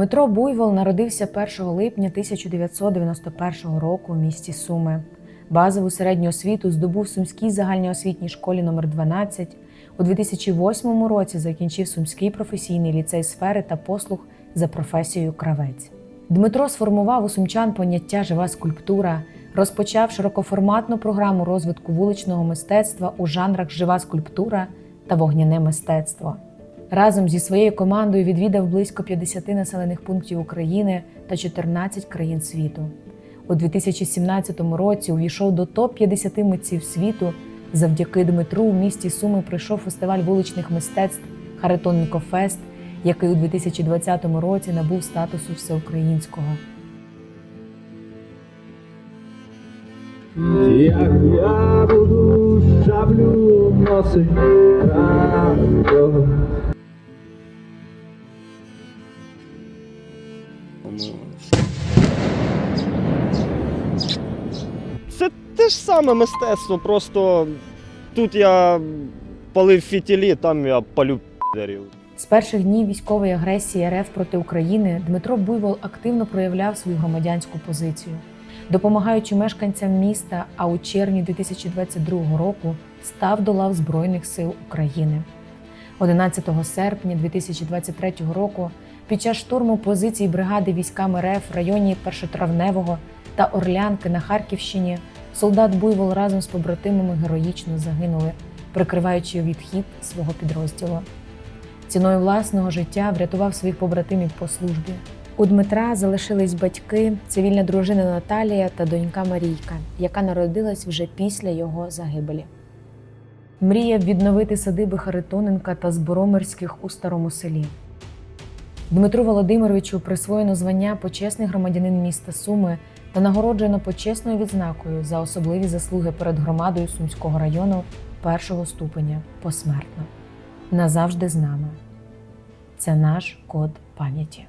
Дмитро Буйвол народився 1 липня 1991 року в місті Суми. Базову середню освіту здобув в Сумській загальноосвітній школі номер 12 У 2008 році закінчив Сумський професійний ліцей сфери та послуг за професією кравець. Дмитро сформував у сумчан поняття жива скульптура, розпочав широкоформатну програму розвитку вуличного мистецтва у жанрах жива скульптура та вогняне мистецтво. Разом зі своєю командою відвідав близько 50 населених пунктів України та 14 країн світу. У 2017 році увійшов до топ-50 митців світу. Завдяки Дмитру у місті Суми пройшов фестиваль вуличних мистецтв Харитоненко Фест, який у 2020 році набув статусу всеукраїнського. Як я буду шаблю носить Це те ж саме мистецтво, просто тут я палив фітілі, там я палю підарів. З перших днів військової агресії РФ проти України Дмитро Буйвол активно проявляв свою громадянську позицію, допомагаючи мешканцям міста. А у червні 2022 року став до лав Збройних сил України. 11 серпня 2023 року під час штурму позицій бригади військами РФ в районі Першотравневого та Орлянки на Харківщині солдат Буйвол разом з побратимами героїчно загинули, прикриваючи відхід свого підрозділу. Ціною власного життя врятував своїх побратимів по службі. У Дмитра залишились батьки, цивільна дружина Наталія та донька Марійка, яка народилась вже після його загибелі. Мріяв відновити садиби Харитоненка та Зборомирських у старому селі. Дмитру Володимировичу присвоєно звання почесний громадянин міста Суми та нагороджено почесною відзнакою за особливі заслуги перед громадою Сумського району першого ступеня посмертно назавжди з нами. Це наш код пам'яті.